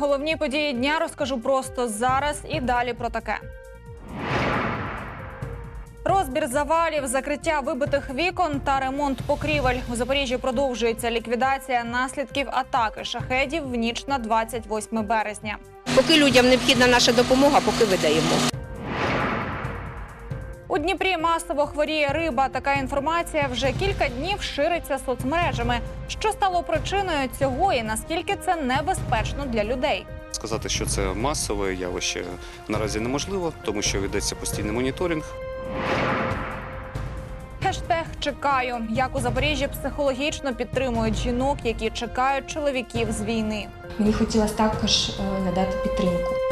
Головні події дня розкажу просто зараз і далі про таке. Розбір завалів, закриття вибитих вікон та ремонт покрівель. У Запоріжжі продовжується ліквідація наслідків атаки шахедів в ніч на 28 березня. Поки людям необхідна наша допомога, поки видаємо. У Дніпрі масово хворіє риба. Така інформація вже кілька днів шириться соцмережами. Що стало причиною цього і наскільки це небезпечно для людей? Сказати, що це масове явище наразі неможливо, тому що ведеться постійний моніторинг. Хештег чекаю, як у Запоріжжі психологічно підтримують жінок, які чекають чоловіків з війни. Мені хотілося також е, надати підтримку.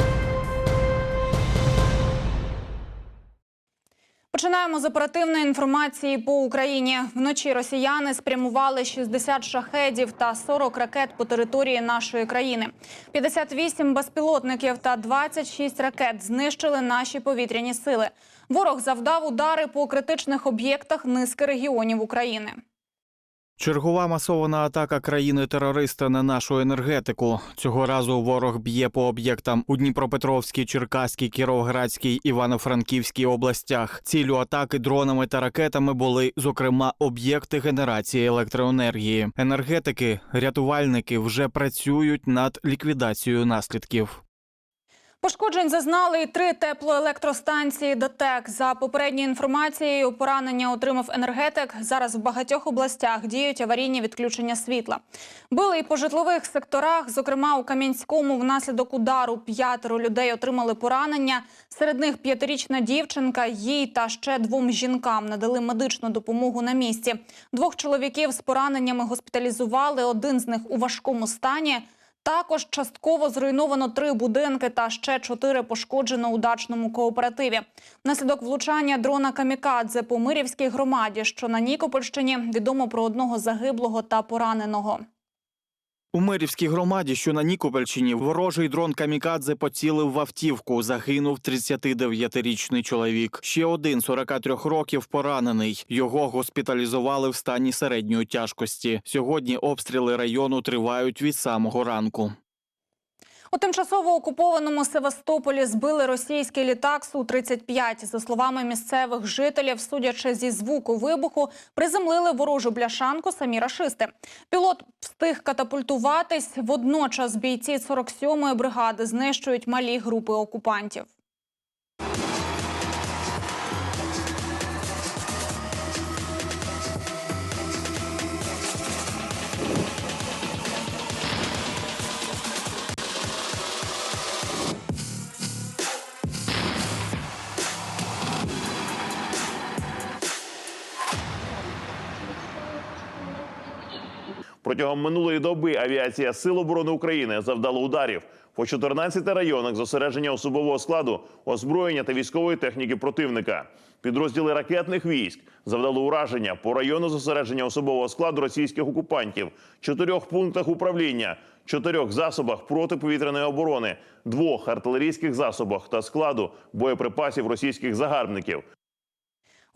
Починаємо з оперативної інформації по Україні. Вночі росіяни спрямували 60 шахедів та 40 ракет по території нашої країни. 58 безпілотників та 26 ракет знищили наші повітряні сили. Ворог завдав удари по критичних об'єктах низки регіонів України. Чергова масована атака країни-терориста на нашу енергетику. Цього разу ворог б'є по об'єктам у Дніпропетровській, Черкаській, Кіровоградській, Івано-Франківській областях. Ціллю атаки дронами та ракетами були, зокрема, об'єкти генерації електроенергії. Енергетики, рятувальники вже працюють над ліквідацією наслідків. Пошкоджень зазнали і три теплоелектростанції ДТЕК. За попередньою інформацією, поранення отримав енергетик. Зараз в багатьох областях діють аварійні відключення світла. Били і по житлових секторах. Зокрема, у Кам'янському внаслідок удару п'ятеро людей отримали поранення. Серед них п'ятирічна дівчинка. Їй та ще двом жінкам надали медичну допомогу на місці. Двох чоловіків з пораненнями госпіталізували. Один з них у важкому стані. Також частково зруйновано три будинки та ще чотири пошкоджено у дачному кооперативі. Внаслідок влучання дрона Камікадзе по Мирівській громаді, що на Нікопольщині, відомо про одного загиблого та пораненого. У Мирівській громаді, що на Нікопольщині, ворожий дрон Камікадзе поцілив в автівку. Загинув 39-річний чоловік. Ще один 43 років поранений. Його госпіталізували в стані середньої тяжкості. Сьогодні обстріли району тривають від самого ранку. У тимчасово окупованому Севастополі збили російський літак Су-35. За словами місцевих жителів, судячи зі звуку вибуху, приземлили ворожу бляшанку самі рашисти. Пілот встиг катапультуватись. Водночас бійці 47-ї бригади знищують малі групи окупантів. Протягом минулої доби авіація Сил оборони України завдала ударів по 14 районах зосередження особового складу, озброєння та військової техніки противника. Підрозділи ракетних військ завдали ураження по району зосередження особового складу російських окупантів, чотирьох пунктах управління, чотирьох засобах протиповітряної оборони, двох артилерійських засобах та складу боєприпасів російських загарбників.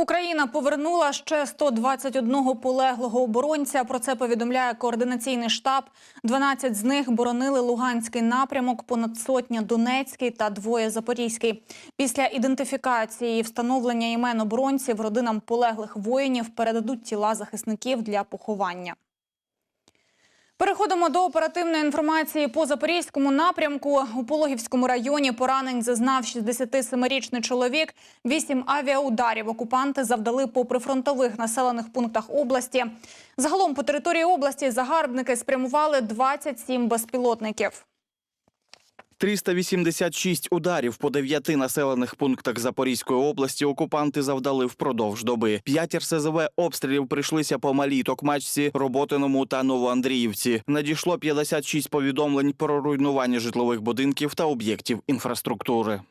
Україна повернула ще 121 полеглого оборонця. Про це повідомляє координаційний штаб. 12 з них боронили Луганський напрямок, понад сотня Донецький та двоє Запорізький. Після ідентифікації і встановлення імен оборонців родинам полеглих воїнів передадуть тіла захисників для поховання. Переходимо до оперативної інформації по запорізькому напрямку. У Пологівському районі поранень зазнав 67-річний чоловік. Вісім авіаударів окупанти завдали по прифронтових населених пунктах області. Загалом по території області загарбники спрямували 27 безпілотників. 386 ударів по дев'яти населених пунктах Запорізької області окупанти завдали впродовж доби. П'ять РСЗВ обстрілів прийшлися по Малій Токмачці, Роботиному та Новоандріївці. Надійшло 56 повідомлень про руйнування житлових будинків та об'єктів інфраструктури.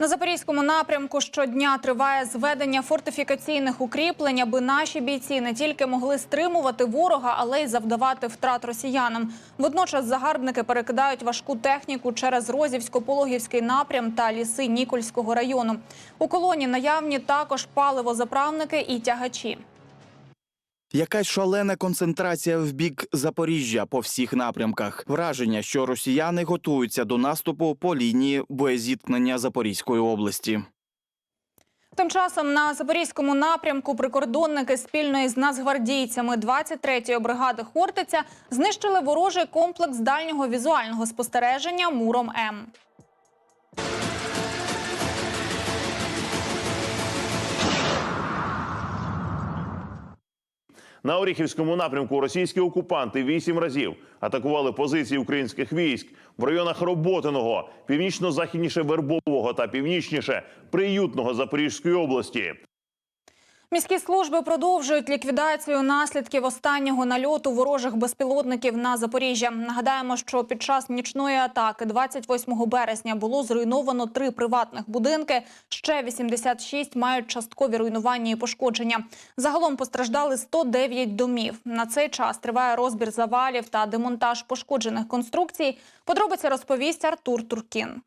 На запорізькому напрямку щодня триває зведення фортифікаційних укріплень, аби наші бійці не тільки могли стримувати ворога, але й завдавати втрат росіянам. Водночас загарбники перекидають важку техніку через Розівсько-Пологівський напрям та ліси Нікольського району. У колоні наявні також паливозаправники і тягачі. Якась шалена концентрація в бік Запоріжжя по всіх напрямках. Враження, що росіяни готуються до наступу по лінії боєзіткнення Запорізької області. Тим часом на запорізькому напрямку прикордонники спільно із нацгвардійцями 23-ї бригади Хортиця знищили ворожий комплекс дальнього візуального спостереження Муром М. На Оріхівському напрямку російські окупанти вісім разів атакували позиції українських військ в районах Роботиного, північно-західніше Вербового та північніше Приютного Запорізької області. Міські служби продовжують ліквідацію наслідків останнього нальоту ворожих безпілотників на Запоріжжя. Нагадаємо, що під час нічної атаки 28 березня було зруйновано три приватних будинки. Ще 86 мають часткові руйнування і пошкодження. Загалом постраждали 109 домів. На цей час триває розбір завалів та демонтаж пошкоджених конструкцій. Подробиці розповість Артур Туркін.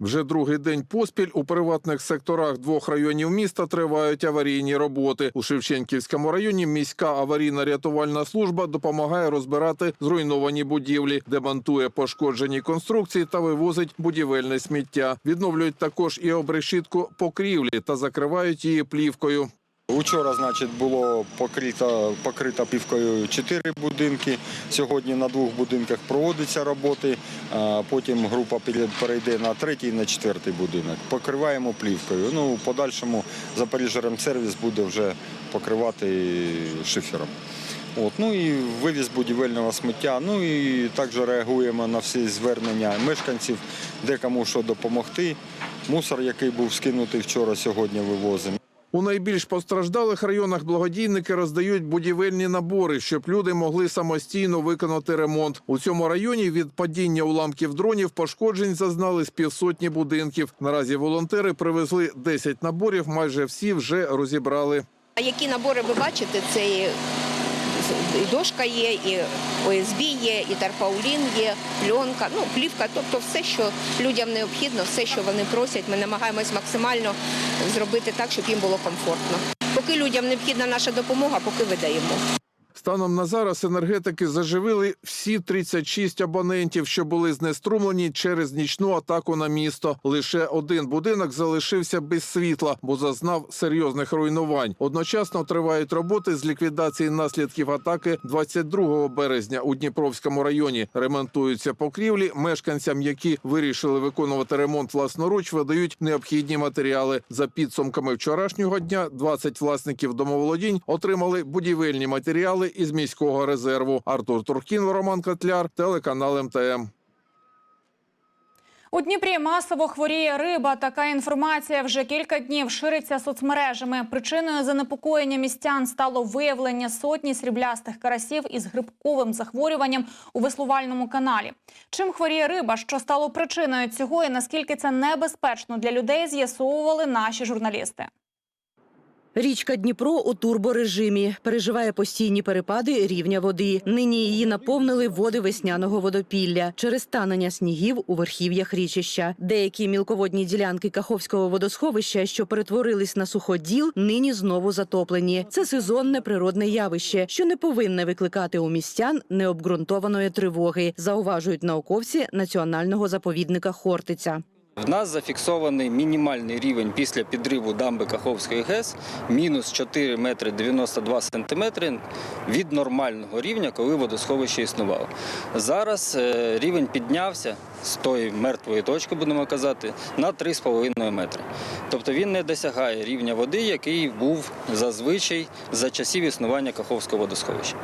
Вже другий день поспіль у приватних секторах двох районів міста тривають аварійні роботи. У Шевченківському районі міська аварійна рятувальна служба допомагає розбирати зруйновані будівлі, демонтує пошкоджені конструкції та вивозить будівельне сміття. Відновлюють також і обрешітку покрівлі та закривають її плівкою. Учора, значить, було покрито, покрито півкою чотири будинки. Сьогодні на двох будинках проводяться роботи. а Потім група перейде на третій, на четвертий будинок. Покриваємо плівкою. Ну, в подальшому Запоріжжя-Ремсервіс буде вже покривати шифером. От, ну і вивіз будівельного сміття. Ну і також реагуємо на всі звернення мешканців, де кому що допомогти. Мусор, який був скинутий вчора, сьогодні вивозимо. У найбільш постраждалих районах благодійники роздають будівельні набори, щоб люди могли самостійно виконати ремонт. У цьому районі від падіння уламків дронів пошкоджень зазнали з півсотні будинків. Наразі волонтери привезли 10 наборів. Майже всі вже розібрали. А які набори ви бачите, це і дошка є, і ОСБ є, і тарпаулін є, пленка, ну плівка, тобто все, що людям необхідно, все, що вони просять, ми намагаємось максимально зробити так, щоб їм було комфортно. Поки людям необхідна наша допомога, поки видаємо. Станом на зараз енергетики заживили всі 36 абонентів, що були знеструмлені через нічну атаку на місто. Лише один будинок залишився без світла, бо зазнав серйозних руйнувань. Одночасно тривають роботи з ліквідації наслідків атаки 22 березня у Дніпровському районі. Ремонтуються покрівлі. Мешканцям, які вирішили виконувати ремонт власноруч, видають необхідні матеріали. За підсумками вчорашнього дня 20 власників домоволодінь отримали будівельні матеріали із міського резерву. Артур Туркін, Роман Котляр, телеканал МТМ. У Дніпрі масово хворіє риба. Така інформація вже кілька днів шириться соцмережами. Причиною занепокоєння містян стало виявлення сотні сріблястих карасів із грибковим захворюванням у веслувальному каналі. Чим хворіє риба, що стало причиною цього, і наскільки це небезпечно для людей, з'ясовували наші журналісти. Річка Дніпро у турборежимі переживає постійні перепади рівня води. Нині її наповнили води весняного водопілля через танення снігів у верхів'ях річища. Деякі мілководні ділянки Каховського водосховища, що перетворились на суходіл, нині знову затоплені. Це сезонне природне явище, що не повинне викликати у містян необґрунтованої тривоги, зауважують науковці національного заповідника Хортиця. В нас зафіксований мінімальний рівень після підриву дамби Каховської ГЕС мінус 4 метри 92 сантиметри від нормального рівня, коли водосховище існувало. Зараз е, рівень піднявся з тої мертвої точки, будемо казати, на 3,5 метри. Тобто він не досягає рівня води, який був зазвичай за часів існування Каховського водосховища.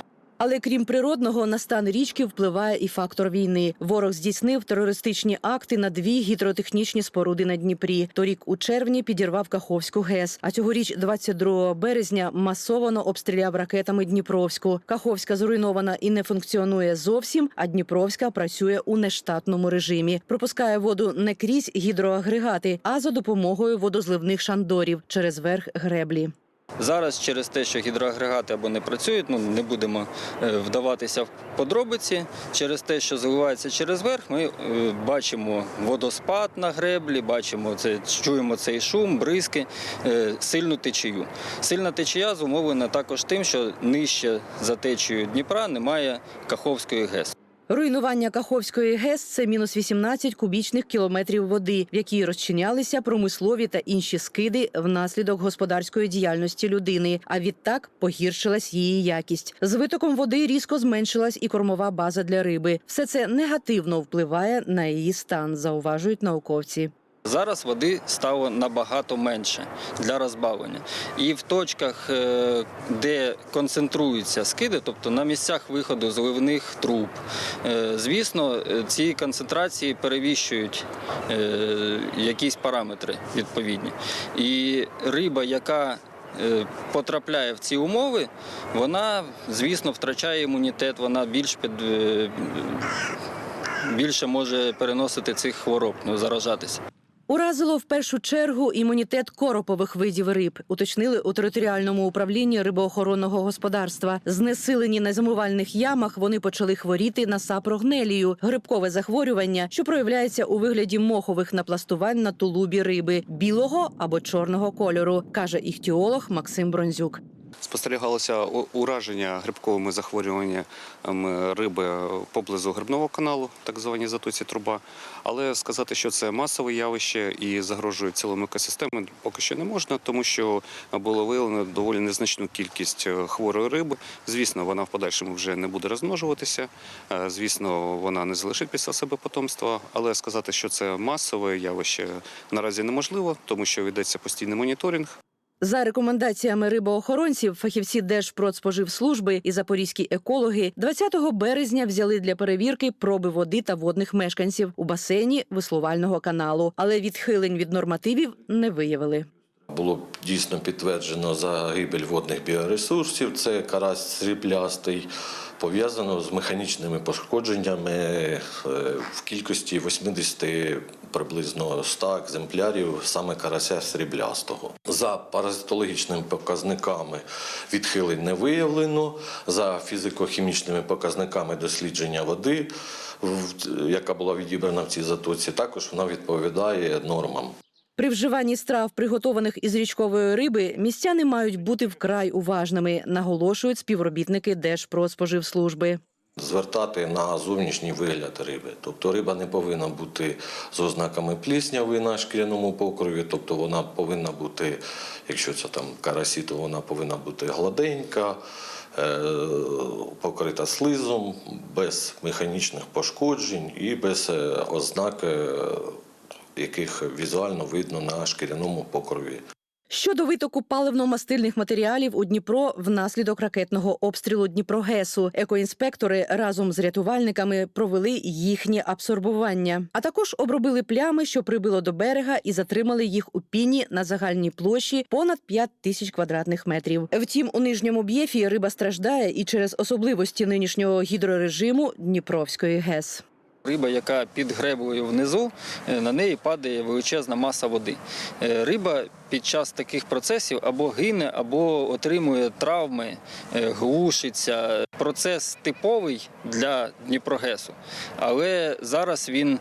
Але крім природного, на стан річки впливає і фактор війни. Ворог здійснив терористичні акти на дві гідротехнічні споруди на Дніпрі. Торік у червні підірвав Каховську ГЕС. А цьогоріч, 22 березня, масовано обстріляв ракетами Дніпровську. Каховська зруйнована і не функціонує зовсім. А Дніпровська працює у нештатному режимі. Пропускає воду не крізь гідроагрегати, а за допомогою водозливних шандорів через верх греблі. Зараз через те, що гідроагрегати або не працюють, ну не будемо е, вдаватися в подробиці. Через те, що заливається через верх, ми е, бачимо водоспад на греблі, бачимо це, чуємо цей шум, бризки, е, сильну течію. Сильна течія зумовлена також тим, що нижче за течією Дніпра немає Каховської ГЕС. Руйнування Каховської ГЕС це мінус 18 кубічних кілометрів води, в якій розчинялися промислові та інші скиди внаслідок господарської діяльності людини. А відтак погіршилась її якість. З витоком води різко зменшилась і кормова база для риби. Все це негативно впливає на її стан, зауважують науковці. Зараз води стало набагато менше для розбавлення. І в точках, е, де концентруються скиди, тобто на місцях виходу зливних труб, е, звісно, е, ці концентрації перевіщують якісь параметри відповідні. І риба, яка Потрапляє в ці умови, вона, звісно, втрачає імунітет, вона більш під, більше може переносити цих хвороб, ну, заражатися. Уразило в першу чергу імунітет коропових видів риб, уточнили у територіальному управлінні рибоохоронного господарства. Знесилені на зимувальних ямах вони почали хворіти на сапрогнелію, грибкове захворювання, що проявляється у вигляді мохових напластувань на тулубі риби білого або чорного кольору, каже іхтіолог Максим Бронзюк. Спостерігалося ураження грибковими захворюваннями риби поблизу грибного каналу, так звані затоці труба. Але сказати, що це масове явище і загрожує цілому екосистемі, поки що не можна, тому що було виявлено доволі незначну кількість е, хворої риби. Звісно, вона в подальшому вже не буде розмножуватися. Е, Звісно, вона не залишить після себе потомства. Але сказати, що це масове явище наразі неможливо, тому що ведеться постійний моніторинг. За рекомендаціями рибоохоронців, фахівці Держпродспоживслужби і запорізькі екологи 20 березня взяли для перевірки проби води та водних мешканців у басейні висловального каналу, але відхилень від нормативів не виявили. Було дійсно підтверджено загибель водних біоресурсів. Це карась сріблястий, пов'язано з механічними пошкодженнями е, в кількості 80 приблизно 100 екземплярів саме карася сріблястого. За паразитологічними показниками відхилень не виявлено. За фізико-хімічними показниками дослідження води, яка була відібрана в цій затоці, також вона відповідає нормам. При вживанні страв, приготованих із річкової риби, містяни мають бути вкрай уважними, наголошують співробітники Держпродспоживслужби. Звертати на зовнішній вигляд риби. Тобто риба не повинна бути з ознаками плісняви на шкіряному покрові, тобто вона повинна бути, якщо це там карасі, то вона повинна бути гладенька, е, покрита слизом, без механічних пошкоджень і без е, ознак, е, яких візуально видно на шкіряному покрові. Щодо витоку паливно-мастильних матеріалів у Дніпро внаслідок ракетного обстрілу Дніпрогесу, екоінспектори разом з рятувальниками провели їхнє абсорбування, а також обробили плями, що прибило до берега, і затримали їх у піні на загальній площі понад 5 тисяч квадратних метрів. Втім, у нижньому б'єфі риба страждає і через особливості нинішнього гідрорежиму Дніпровської ГЕС. Риба, яка під греблею внизу, е, на неї падає величезна маса води. Е, Риба під час таких процесів або гине, або отримує травми, е, глушиться. Процес типовий для Дніпрогесу, але зараз він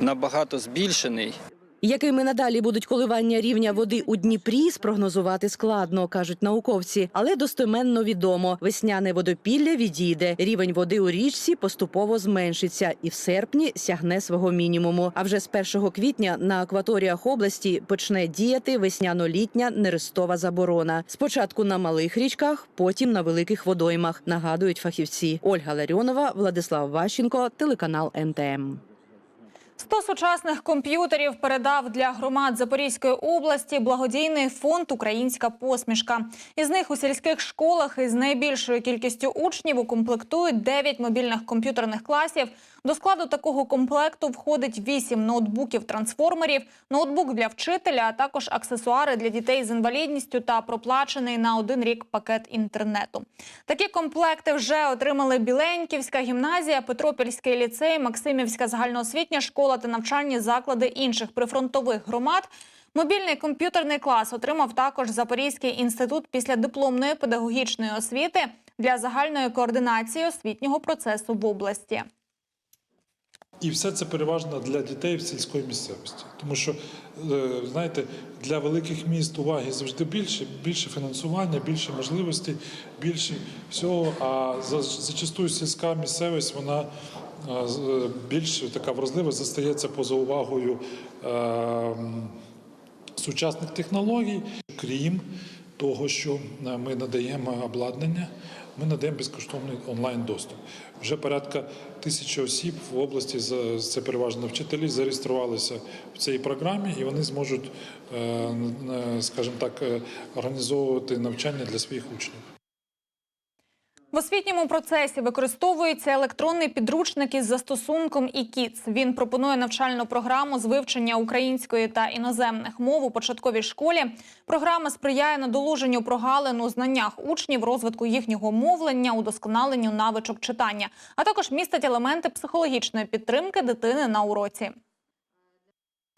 набагато збільшений. Якими надалі будуть коливання рівня води у Дніпрі, спрогнозувати складно, кажуть науковці, але достеменно відомо. Весняне водопілля відійде. Рівень води у річці поступово зменшиться і в серпні сягне свого мінімуму. А вже з 1 квітня на акваторіях області почне діяти весняно-літня нерестова заборона. Спочатку на малих річках, потім на великих водоймах. Нагадують фахівці. Ольга Ларіонова, Владислав Ващенко, телеканал МТМ. 100 сучасних комп'ютерів передав для громад Запорізької області благодійний фонд Українська посмішка. Із них у сільських школах із найбільшою кількістю учнів укомплектують 9 мобільних комп'ютерних класів. До складу такого комплекту входить 8 ноутбуків-трансформерів, ноутбук для вчителя, а також аксесуари для дітей з інвалідністю та проплачений на один рік пакет інтернету. Такі комплекти вже отримали Біленьківська гімназія, Петропільський ліцей, Максимівська загальноосвітня школа та навчальні заклади інших прифронтових громад. Мобільний комп'ютерний клас отримав також Запорізький інститут після дипломної педагогічної освіти для загальної координації освітнього процесу в області. І все це переважно для дітей в сільської місцевості. Тому що, е, знаєте, для великих міст уваги завжди більше, більше фінансування, більше можливостей, більше всього. А за- зачастую сільська місцевість вона е, е, більш така вразлива, застається поза увагою е, сучасних технологій, крім того, що ми надаємо обладнання, ми надаємо безкоштовний онлайн доступ. Вже порядка тисячі осіб в області це переважно вчителі, зареєструвалися в цій програмі, і вони зможуть, е, е, скажімо так, е, організовувати навчання для своїх учнів. В освітньому процесі використовується електронний підручник із застосунком «І-Кіц». Він пропонує навчальну програму з вивчення української та іноземних мов у початковій школі. Програма сприяє надолуженню прогалин у знаннях учнів, розвитку їхнього мовлення, удосконаленню навичок читання, а також містить елементи психологічної підтримки дитини на уроці.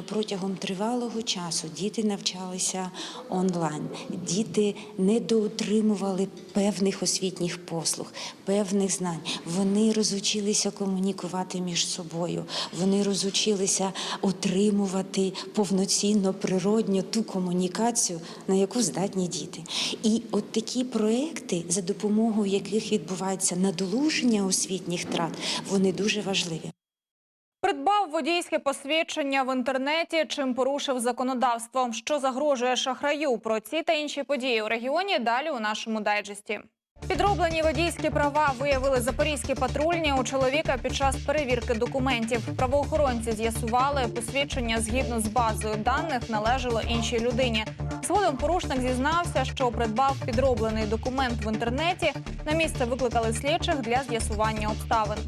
Протягом тривалого часу діти навчалися онлайн. Діти недоотримували певних освітніх послуг, певних знань. Вони розучилися комунікувати між собою. Вони розучилися отримувати повноцінно природньо ту комунікацію, на яку здатні діти. І от такі проекти, за допомогою яких відбувається надолуження освітніх трат, вони дуже важливі. Придбав водійське посвідчення в інтернеті, чим порушив законодавство. Що загрожує шахраю? Про ці та інші події у регіоні далі у нашому дайджесті. Підроблені водійські права виявили запорізькі патрульні у чоловіка під час перевірки документів. Правоохоронці з'ясували, посвідчення згідно з базою даних належало іншій людині. Згодом порушник зізнався, що придбав підроблений документ в інтернеті. На місце викликали слідчих для з'ясування обставин.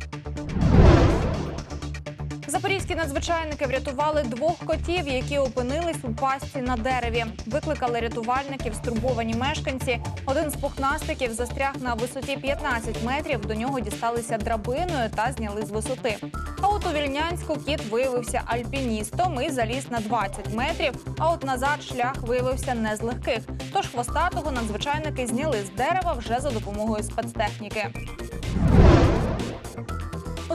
Запорізькі надзвичайники врятували двох котів, які опинились у пастці на дереві. Викликали рятувальників стурбовані мешканці. Один з пухнастиків застряг на висоті 15 метрів. До нього дісталися драбиною та зняли з висоти. А от у Вільнянську кіт виявився альпіністом і заліз на 20 метрів. А от назад шлях виявився не з легких. Тож хвостатого надзвичайники зняли з дерева вже за допомогою спецтехніки.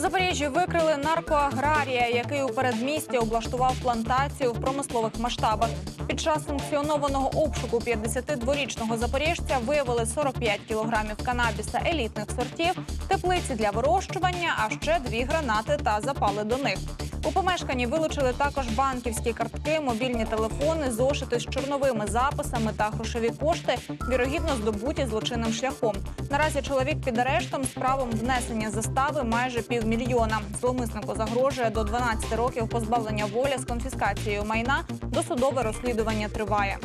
Запоріжжі викрили наркоаграрія, який у передмісті облаштував плантацію в промислових масштабах. Під час санкціонованого обшуку 52-річного запоріжця виявили 45 кілограмів канабіса елітних сортів, теплиці для вирощування, а ще дві гранати та запали до них. У помешканні вилучили також банківські картки, мобільні телефони, зошити з чорновими записами та грошові кошти, вірогідно здобуті злочинним шляхом. Наразі чоловік під арештом з правом внесення застави майже півмільйона. Зловмиснику загрожує до 12 років позбавлення волі з конфіскацією майна. Досудове розслідування триває.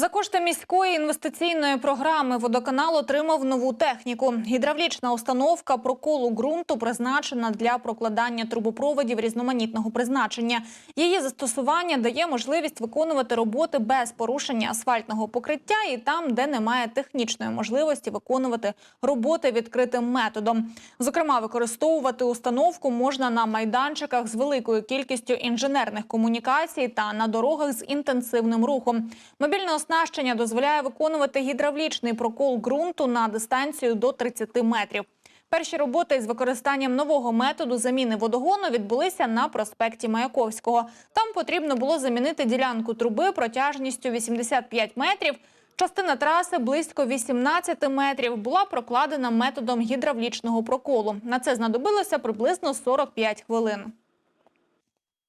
За кошти міської інвестиційної програми водоканал отримав нову техніку. Гідравлічна установка проколу ґрунту призначена для прокладання трубопроводів різноманітного призначення. Її застосування дає можливість виконувати роботи без порушення асфальтного покриття і там, де немає технічної можливості виконувати роботи відкритим методом. Зокрема, використовувати установку можна на майданчиках з великою кількістю інженерних комунікацій та на дорогах з інтенсивним рухом. Мобільне оснащення дозволяє виконувати гідравлічний прокол ґрунту на дистанцію до 30 метрів. Перші роботи з використанням нового методу заміни водогону відбулися на проспекті Маяковського. Там потрібно було замінити ділянку труби протяжністю 85 метрів. Частина траси близько 18 метрів була прокладена методом гідравлічного проколу. На це знадобилося приблизно 45 хвилин.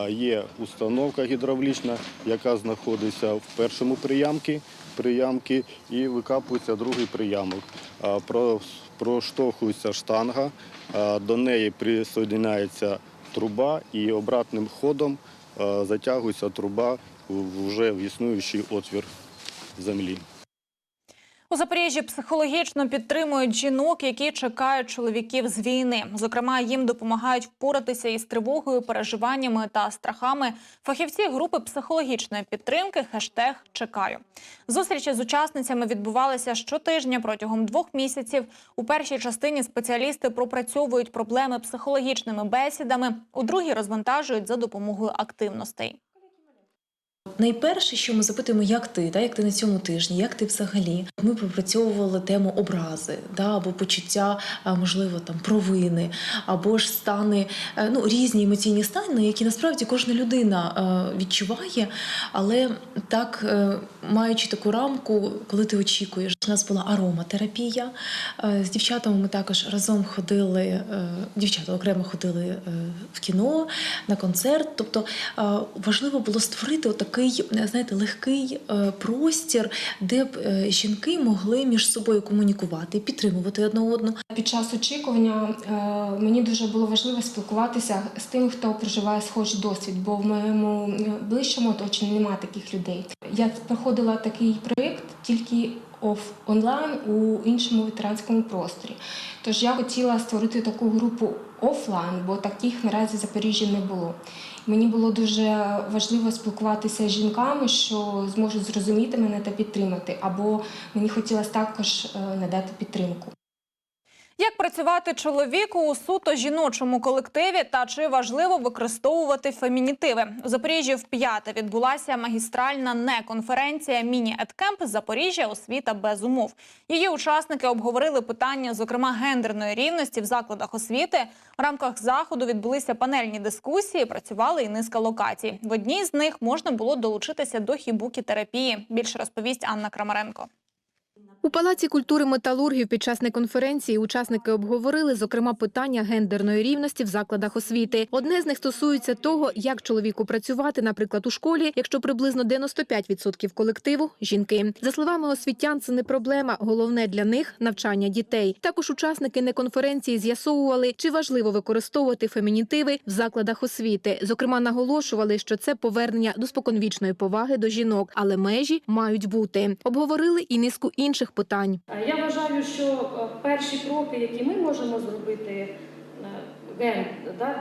Є установка гідравлічна, яка знаходиться в першому приямки, приямки і викапується другий приямок. Про- Проштовхується штанга, до неї присоединяється труба і обратним ходом затягується труба вже в існуючий отвір землі. У Запоріжжі психологічно підтримують жінок, які чекають чоловіків з війни. Зокрема, їм допомагають впоратися із тривогою, переживаннями та страхами. Фахівці групи психологічної підтримки хештег чекаю. Зустрічі з учасницями відбувалися щотижня протягом двох місяців. У першій частині спеціалісти пропрацьовують проблеми психологічними бесідами, у другій розвантажують за допомогою активностей. Найперше, що ми запитуємо, як ти, да, як ти на цьому тижні, як ти взагалі. Ми пропрацьовували тему образи, да, або почуття, можливо, там провини, або ж стани, е, ну різні емоційні стани, які насправді кожна людина е, відчуває. Але так, е, маючи таку рамку, коли ти очікуєш, у нас була ароматерапія. З дівчатами ми також разом ходили, дівчата окремо ходили в кіно на концерт. Тобто важливо було створити отакий, е, знаєте, легкий е, простір, де б е, жінки могли між собою комунікувати, підтримувати одне одну. Під час очікування мені дуже було важливо спілкуватися з тим, хто проживає схожий досвід, бо в моєму ближчому оточенні немає таких людей. Я проходила такий проєкт тільки оф онлайн у іншому ветеранському просторі. Тож я хотіла створити таку групу офлайн, бо таких наразі в Запоріжжі не було. Мені було дуже важливо спілкуватися з жінками, що зможуть зрозуміти мене та підтримати, або мені хотілося також е, надати підтримку. Як працювати чоловіку у суто жіночому колективі та чи важливо використовувати фемінітиви? У Запоріжжі в п'яте відбулася магістральна не-конференція міні-едкемп Запоріжжя освіта без умов. Її учасники обговорили питання, зокрема гендерної рівності в закладах освіти. В рамках заходу відбулися панельні дискусії. Працювали і низка локацій. В одній з них можна було долучитися до хібукі-терапії. Більше розповість Анна Крамаренко. У Палаці культури металургів під час неконференції учасники обговорили, зокрема, питання гендерної рівності в закладах освіти. Одне з них стосується того, як чоловіку працювати, наприклад, у школі, якщо приблизно 95% колективу жінки. За словами освітян, це не проблема. Головне для них навчання дітей. Також учасники неконференції з'ясовували, чи важливо використовувати фемінітиви в закладах освіти. Зокрема, наголошували, що це повернення до споконвічної поваги до жінок, але межі мають бути. Обговорили і низку інших питань. Я вважаю, що е, перші кроки, які ми можемо зробити е, ген,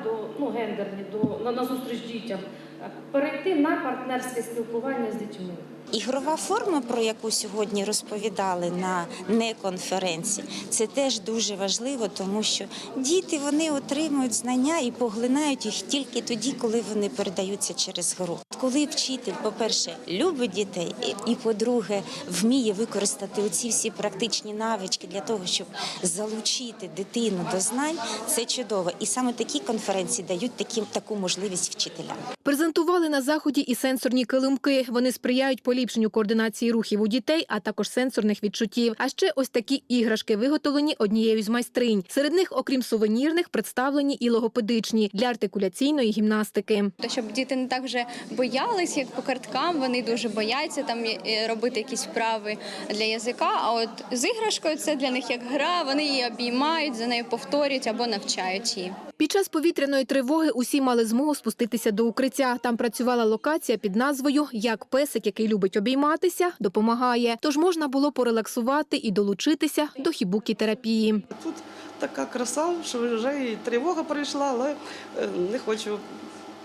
до, ну, гендерні, до, на, на зустріч дітям, е, перейти на партнерське спілкування з дітьми. Ігрова форма, про яку сьогодні розповідали на неконференції, це теж дуже важливо, тому що діти вони отримують знання і поглинають їх тільки тоді, коли вони передаються через гру. Коли вчитель, по-перше, любить дітей, і по-друге, вміє використати оці всі практичні навички для того, щоб залучити дитину до знань, це чудово. І саме такі конференції дають такі, таку можливість вчителям. Презентували на заході і сенсорні килимки. Вони сприяють поліпшенню координації рухів у дітей, а також сенсорних відчуттів. А ще ось такі іграшки виготовлені однією з майстринь. Серед них, окрім сувенірних, представлені і логопедичні для артикуляційної гімнастики. То щоб діти не так вже боялись, як по карткам, вони дуже бояться там е, робити якісь вправи для язика. А от з іграшкою це для них як гра, вони її обіймають, за нею повторюють або навчають її. Під час повітряної тривоги усі мали змогу спуститися до укриття. Там працювала локація під назвою Як песик, який любить обійматися, допомагає. Тож можна було порелаксувати і долучитися до хібукі-терапії. Тут така краса, що вже і тривога прийшла, але е, не хочу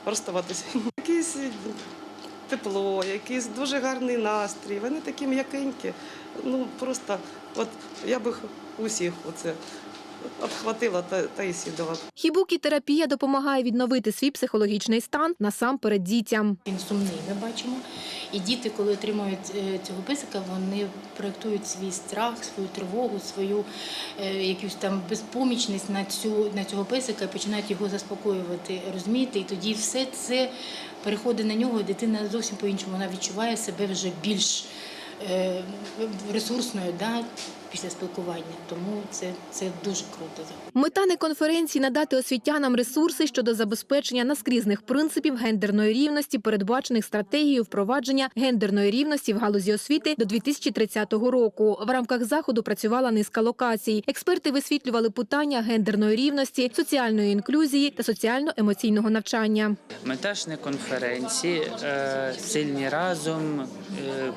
розставатися. Якесь тепло, якийсь дуже гарний настрій. Вони такі м'якенькі. Ну просто от я би усіх оце обхватила та, та і сідала. Хібукі-терапія допомагає відновити свій психологічний стан насамперед дітям. Він сумний, ми бачимо. І діти, коли отримують е, цього писика, вони проєктують свій страх, свою тривогу, свою е, якусь там безпомічність на цю на цього писика і починають його заспокоювати, розумієте? І тоді все це переходить на нього, і дитина зовсім по-іншому вона відчуває себе вже більш е, ресурсною да, після спілкування. Тому це, це дуже круто. Мета неконференції надати освітянам ресурси щодо забезпечення наскрізних принципів гендерної рівності, передбачених стратегією впровадження гендерної рівності в галузі освіти до 2030 року. В рамках заходу працювала низка локацій. Експерти висвітлювали питання гендерної рівності, соціальної інклюзії та соціально-емоційного навчання. Мета ж не конференції е, сильні разом, е,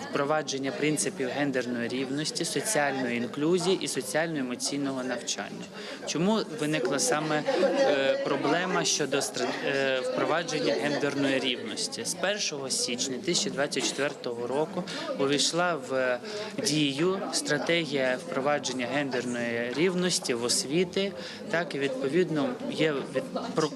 впровадження принципів гендерної рівності, соціальної інклюзії і соціально-емоційного навчання. Чому виникла саме е, проблема щодо е, впровадження гендерної рівності? З 1 січня 2024 року увійшла в дію стратегія впровадження гендерної рівності в освіти. Так і відповідно є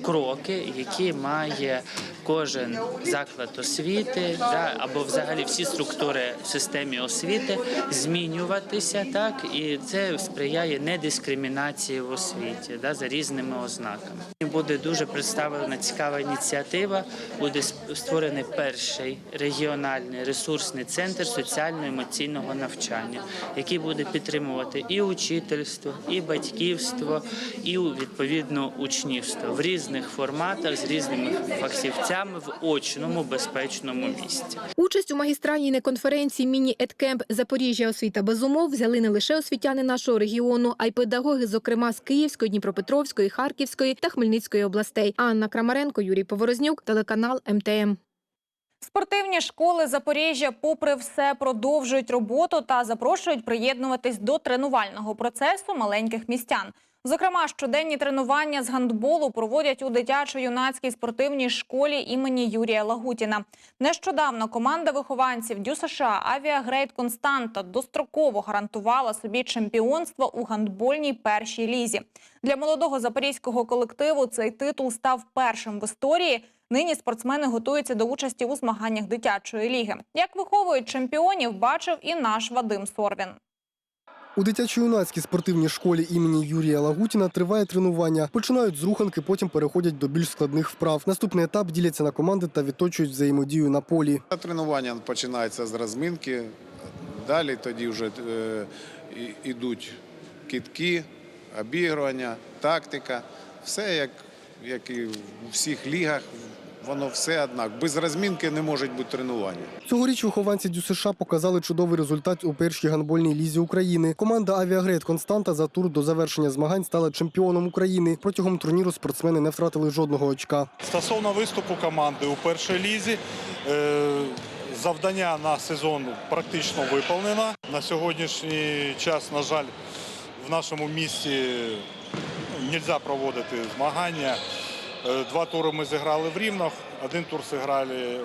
кроки, які має кожен заклад освіти да, або взагалі всі структури в системі освіти змінюватися, так і це сприяє недискримінації в освіті да, за різними ознаками. Буде дуже представлена цікава ініціатива. Буде створений перший регіональний ресурсний центр соціально-емоційного навчання, який буде підтримувати і учительство, і батьківство, і відповідно учнівство в різних форматах з різними фахівцями в очному безпечному місці. Участь у магістральній конференції міні-едкемп Запоріжжя освіта без умов взяли не лише освітяни нашого регіону, а й педагоги, зокрема з Київської, Дніпропетровської, Харківської та Хмельницької областей. Анна Крамаренко, Юрій Поворознюк, телеканал МТМ. Спортивні школи Запоріжжя, попри все, продовжують роботу та запрошують приєднуватись до тренувального процесу маленьких містян. Зокрема, щоденні тренування з гандболу проводять у дитячо-юнацькій спортивній школі імені Юрія Лагутіна. Нещодавно команда вихованців Дю США Авіагрейд Константа достроково гарантувала собі чемпіонство у гандбольній першій лізі. Для молодого запорізького колективу цей титул став першим в історії. Нині спортсмени готуються до участі у змаганнях дитячої ліги. Як виховують чемпіонів, бачив і наш Вадим Сорвін. У дитячо-юнацькій спортивній школі імені Юрія Лагутіна триває тренування. Починають з руханки, потім переходять до більш складних вправ. Наступний етап діляться на команди та відточують взаємодію на полі. Тренування починається з розминки. Далі тоді вже е, і- ідуть китки, обігрування, тактика. Все як, як і у всіх лігах, воно все однак. Без розмінки не можуть бути тренування. Цьогоріч вихованці Дю США показали чудовий результат у першій гандбольній лізі України. Команда Авіагрейд Константа за тур до завершення змагань стала чемпіоном України. Протягом турніру спортсмени не втратили жодного очка. Стосовно виступу команди у першій лізі, е, завдання на сезон практично виповнено. На сьогоднішній час, на жаль, в нашому місті не можна проводити змагання. Е, Два тури ми зіграли в Рівнах, один тур зіграли е,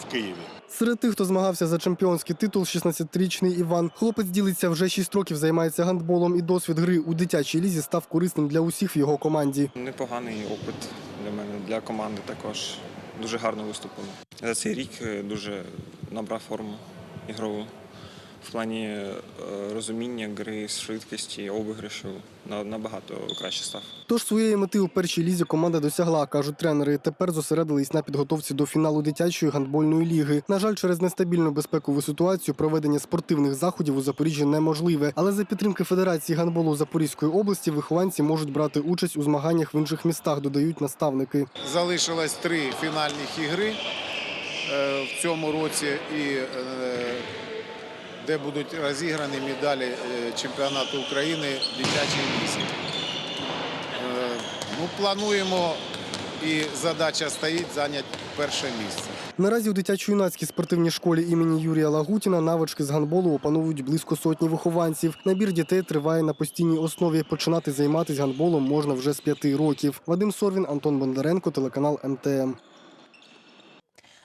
в Києві. Серед тих, хто змагався за чемпіонський титул, 16-річний Іван. Хлопець ділиться вже 6 років, займається гандболом, і досвід гри у дитячій лізі став корисним для усіх в його команді. Непоганий опит для мене, для команди також. Дуже гарно виступили. За цей рік е, дуже набрав форму ігрову. В плані е, розуміння гри, швидкості, обіграшу на- набагато краще став. Тож своєї мети у першій лізі команда досягла, кажуть тренери. Тепер зосередились на підготовці до фіналу дитячої гандбольної ліги. На жаль, через нестабільну безпекову ситуацію проведення спортивних заходів у Запоріжжі неможливе. Але за підтримки Федерації гандболу Запорізької області вихованці можуть брати участь у змаганнях в інших містах, додають наставники. Залишилось три фінальних ігри е, в цьому році, і е, де будуть розіграні медалі е, чемпіонату України в дитячій лізі. Е, Ну, плануємо і задача стоїть зайняти перше місце. Наразі у дитячо-юнацькій спортивній школі імені Юрія Лагутіна навички з гандболу опановують близько сотні вихованців. Набір дітей триває на постійній основі. Починати займатися гандболом можна вже з п'яти років. Вадим Сорвін, Антон Бондаренко, телеканал МТМ.